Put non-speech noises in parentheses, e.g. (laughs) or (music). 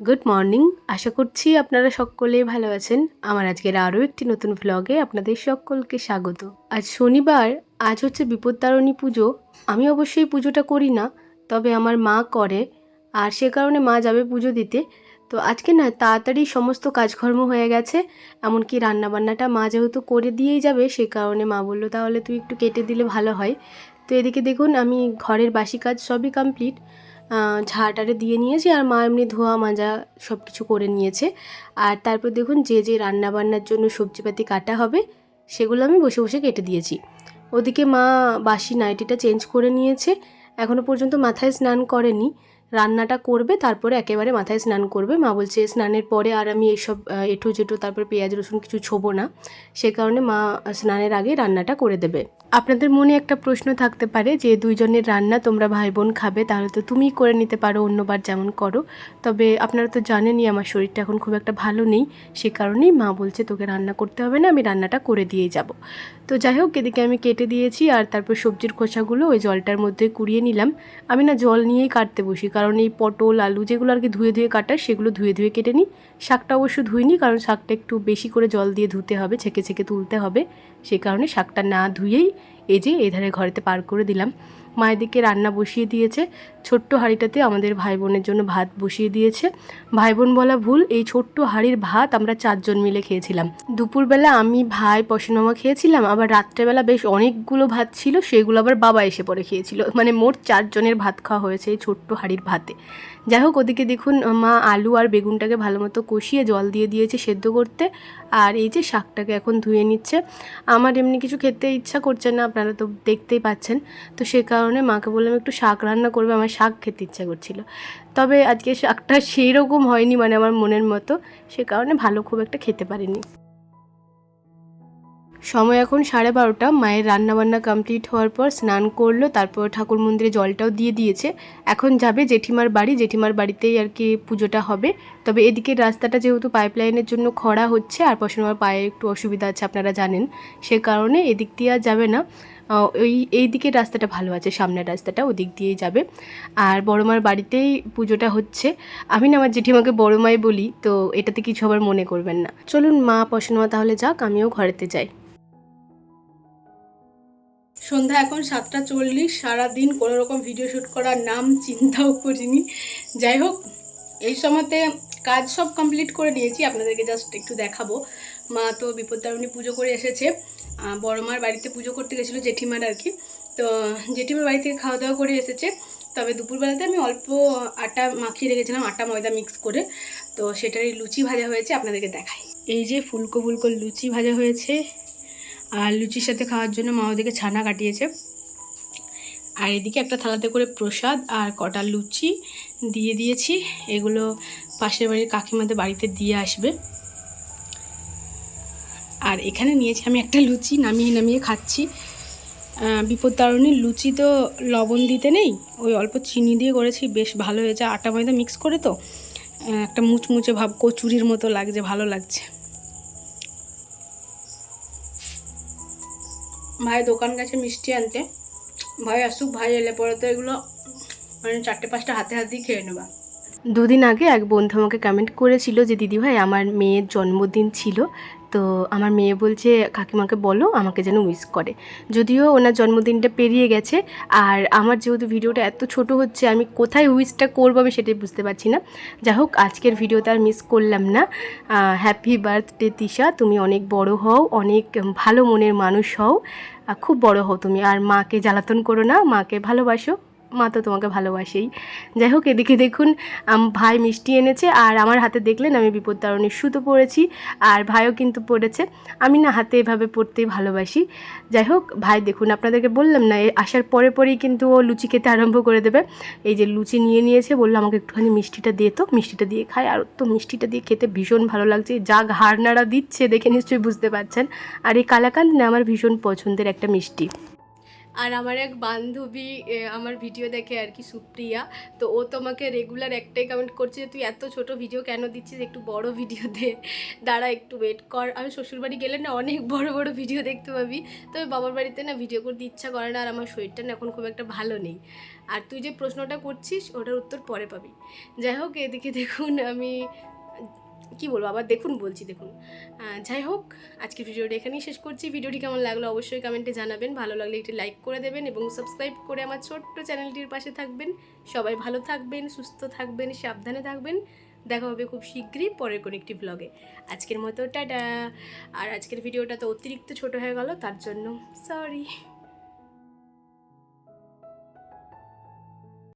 Good morning আশা করছি আপনারা সকলে ভালো আছেন। আমার আজকের আরও একটি নতুন ভ্লগে আপনাদের সকলকে স্বাগত। আজ শনিবার, আজ হচ্ছে বিপত্তারণী পুজো। আমি অবশ্যই পুজোটা করি না, তবে আমার মা করে, আর সে কারণে মা যাবে পুজো দিতে। তো আজকে না তাড়াতাড়ি সমস্ত কাজকর্ম হয়ে গেছে, এমনকি রান্নাবান্নাটা মা যেহেতু করে দিয়েই যাবে, সে কারণে মা বলল, তাহলে তুই একটু কেটে দিলে ভালো হয়। তো এদিকে দেখুন, আমি ঘরের বাসি কাজ সবই কমপ্লিট ঝাঁটারে দিয়ে নিয়েছি আর মা এমনি ধোয়া মাজা সব কিছু করে নিয়েছে। আর তারপর দেখুন যে যে রান্নাবান্নার জন্য সবজিপাতি কাটা হবে, সেগুলো আমি বসে বসে কেটে দিয়েছি। ওদিকে মা বাসি নাইটিটা চেঞ্জ করে নিয়েছে। এখনও পর্যন্ত মাথায় স্নান করেনি। রান্নাটা করবে, তারপরে একেবারে মাথায় স্নান করবে। মা বলছে, স্নানের পরে আর আমি এইসব এঁঠো জেঠো তারপরে পেঁয়াজ, রসুন কিছু ছোবো না। সে কারণে মা স্নানের আগে রান্নাটা করে দেবে। আপনাদের মনে একটা প্রশ্ন থাকতে পারে যে, দুইজনের রান্না তোমরা ভাই বোন খাবে, তাহলে তো তুমিই করে নিতে পারো, অন্যবার যেমন করো। তবে আপনারা তো জানেনই আমার শরীরটা এখন খুব একটা ভালো নেই, সে কারণেই মা বলছে, তোকে রান্না করতে হবে না, আমি রান্নাটা করে দিয়ে যাব। তো যাই হোক, এদিকে আমি কেটে দিয়েছি আর তারপর সবজির খোসাগুলো ওই জলটার মধ্যে কুড়িয়ে নিলাম। আমি না জল নিয়েই কাটতে বসি কারণ এই পটল, আলু যেগুলো আর কি ধুয়ে ধুয়ে কাটার সেগুলো ধুয়ে ধুয়ে কেটে নিই। শাকটা অবশ্য ধুইনি, কারণ শাকটা একটু বেশি করে জল দিয়ে ধুতে হবে, ছেঁকে ছেঁকে তুলতে হবে। সে কারণে শাকটা না ধুয়েই এই যে এধারে ঘরেতে পার করে দিলাম। মায়ের দিকে রান্না বসিয়ে দিয়েছে। ছোট্ট হাঁড়িটাতে আমাদের ভাই বোনের জন্য ভাত বসিয়ে দিয়েছে। ভাই বোন বলা ভুল, এই ছোট্ট হাঁড়ির ভাত আমরা চারজন মিলে খেয়েছিলাম। দুপুরবেলা আমি, ভাই পশনমা খেয়েছিলাম, আবার রাত্রেবেলা বেশ অনেকগুলো ভাত ছিল, সেগুলো আবার বাবা এসে পরে খেয়েছিল। মানে মোট চারজনের ভাত খাওয়া হয়েছে এই ছোট্ট হাঁড়ির ভাতে। যাই হোক, ওদিকে দেখুন, মা আলু আর বেগুনটাকে ভালো মতো কষিয়ে জল দিয়ে দিয়েছে সেদ্ধ করতে। আর এই যে শাকটাকে এখন ধুয়ে নিচ্ছে। আমার এমনি কিছু খেতে ইচ্ছা করছে না, আপনারা তো দেখতেই পাচ্ছেন। তো সে কারণে মাকে বললাম, একটু শাক রান্না করবে, আমার শাক খেতে ইচ্ছা করছিল। তবে আজকে শাকটা (laughs) সেই রকম হয়নি মানে আমার মনের মতো, সে কারণে ভালো খুব একটা খেতে পারিনি। সময় এখন সাড়ে বারোটা। মায়ের রান্নাবান্না কমপ্লিট হওয়ার পর স্নান করল, তারপর ঠাকুর মন্দিরে জলটাও দিয়ে দিয়েছে। এখন যাবে জেঠিমার বাড়ি, জেঠিমার বাড়িতেই আর কি পুজোটা হবে। তবে এদিকের রাস্তাটা যেহেতু পাইপলাইনের জন্য খরা হচ্ছে, আর পশনার পায়ে একটু অসুবিধা আছে আপনারা জানেন, সে কারণে এদিক দিয়ে আর যাবে না। ওই, এই দিকের রাস্তাটা ভালো আছে, সামনের রাস্তাটা ওদিক দিয়েই যাবে। আর বড়মার বাড়িতেই পুজোটা হচ্ছে। আমি না আমার জেঠিমাকে বড় মাই বলি, তো এটাতে কিছু আবার মনে করবেন না। চলুন মা পশনমা তাহলে যাক, আমিও ঘরেতে যাই। সন্ধ্যা এখন সাতটা চল্লিশ, সারাদিন কোনো রকম ভিডিও শ্যুট করার নাম চিন্তাও করিনি। যাই হোক, এই সময়তে কাজ সব কমপ্লিট করে নিয়েছি, আপনাদেরকে জাস্ট একটু দেখাবো। মা তো বিপত্তারণী পুজো করে এসেছে। বড় মার বাড়িতে পুজো করতে গেছিল জেঠিমার আর কি। তো জেঠিমার বাড়ি থেকে খাওয়া দাওয়া করে এসেছে। তবে দুপুরবেলাতে আমি অল্প আটা মাখিয়ে রেখেছিলাম, আটা ময়দা মিক্স করে। তো সেটারই লুচি ভাজা হয়েছে, আপনাদেরকে দেখাই। এই যে ফুলকো ফুলকো লুচি ভাজা হয়েছে আর লুচির সাথে খাওয়ার জন্য মা ওদিকে ছানা কাটিয়েছে। আর এদিকে একটা থালাতে করে প্রসাদ আর কটা লুচি দিয়ে দিয়েছি। এগুলো পাশের বাড়ির কাকিমাদের বাড়িতে দিয়ে আসবে। আর এখানে নিয়েছি আমি একটা লুচি, নামিয়ে নামিয়ে খাচ্ছি। বিপদ তারণে লুচি তো লবণ দিতে নেই, ওই অল্প চিনি দিয়ে করেছি, বেশ ভালো হয়েছে। আটা ময়দা মিক্স করে তো একটা মুচমুচে ভাব, কচুরির মতো লাগছে, ভালো লাগছে। ভাই দোকান গেছে মিষ্টি আনতে। ভাই আসুক, ভাই এলে পরে তো এগুলো মানে চারটে পাঁচটা হাতে হাতেই খেয়ে নেবা। দুদিন আগে এক বন্ধু আমাকে কমেন্ট করেছিল যে, দিদিভাই, আমার মেয়ের জন্মদিন ছিল তো আমার মেয়ে বলছে, কাকিমাকে বলো, আমাকে যেন উইশ করে। যদিও ওনার জন্মদিনটা পেরিয়ে গেছে, আর আমার যেহেতু ভিডিওটা এত ছোট হচ্ছে, আমি কোথায় উইশটা করব আমি সেটাই বুঝতে পারছি না। যাই হোক, আজকের ভিডিওটা আর মিস করলাম না। হ্যাপি বার্থডে তিশা, তুমি অনেক বড় হও, অনেক ভালো মনের মানুষ হও। খুব বড় হও তুমি, আর মাকে জ্বালাতন করো না, মাকে ভালোবাসো। মা তো তোমাকে ভালোবাসেই। যাই হোক, এদিকে দেখুন ভাই মিষ্টি এনেছে আর আমার হাতে দেখলেন আমি বিপদ তারণীর সুতো পরেছি আর ভাইও কিন্তু পড়েছে আমি না হাতে এভাবে পড়তেই ভালোবাসি। যাই হোক, ভাই দেখুন, আপনাদেরকে বললাম না আসার পরে পরেই কিন্তু ও লুচি খেতে আরম্ভ করে দেবে। এই যে লুচি নিয়ে নিয়েছে, বলল আমাকে একটুখানি মিষ্টিটা দিয়ে তো, মিষ্টিটা দিয়ে খাই। আর তো মিষ্টিটা দিয়ে খেতে ভীষণ ভালো লাগছে। যা ঘাড় নাড়া দিচ্ছে দেখে নিশ্চয়ই বুঝতে পারছেন। আর এই কালাকান্দ না আমার ভীষণ পছন্দের একটা মিষ্টি। আর আমার এক বান্ধবী আমার ভিডিও দেখে আর কি সুপ্রিয়া। তো ও তোমাকে রেগুলার একটাই কমেন্ট করছে যে, তুই এত ছোট ভিডিও কেন দিচ্ছিস? একটু বড় ভিডিও দে। দাঁড়া, একটু ওয়েট কর। আমি শ্বশুরবাড়ি গেলে না অনেক বড় বড় ভিডিও দেখতে পাবি। তবে বাবার বাড়িতে না ভিডিও করতে ইচ্ছা করে না, আর আমার শরীরটা না এখন খুব একটা ভালো নেই। আর তুই যে প্রশ্নটা করছিস, ওটার উত্তর পরে পাবি। যাই হোক, এদিকে দেখুন, আমি কি বলব, আবার দেখুন, বলছি দেখুন। যাই হোক আজকের ভিডিওটা এখানেই শেষ করছি। ভিডিওটি কেমন লাগল অবশ্যই কমেন্টে জানাবেন। ভালো লাগলে একটি লাইক করে দেবেন এবং সাবস্ক্রাইব করে আমার ছোট্ট চ্যানেলটির পাশে থাকবেন। সবাই ভালো থাকবেন, সুস্থ থাকবেন, সাবধানে থাকবেন। দেখা হবে খুব শীঘ্রই পরের কোনো একটি ব্লগে আজকের মতো, টাটা। আর আজকের ভিডিওটা তো অতিরিক্ত ছোট হয়ে গেল, তার জন্য সরি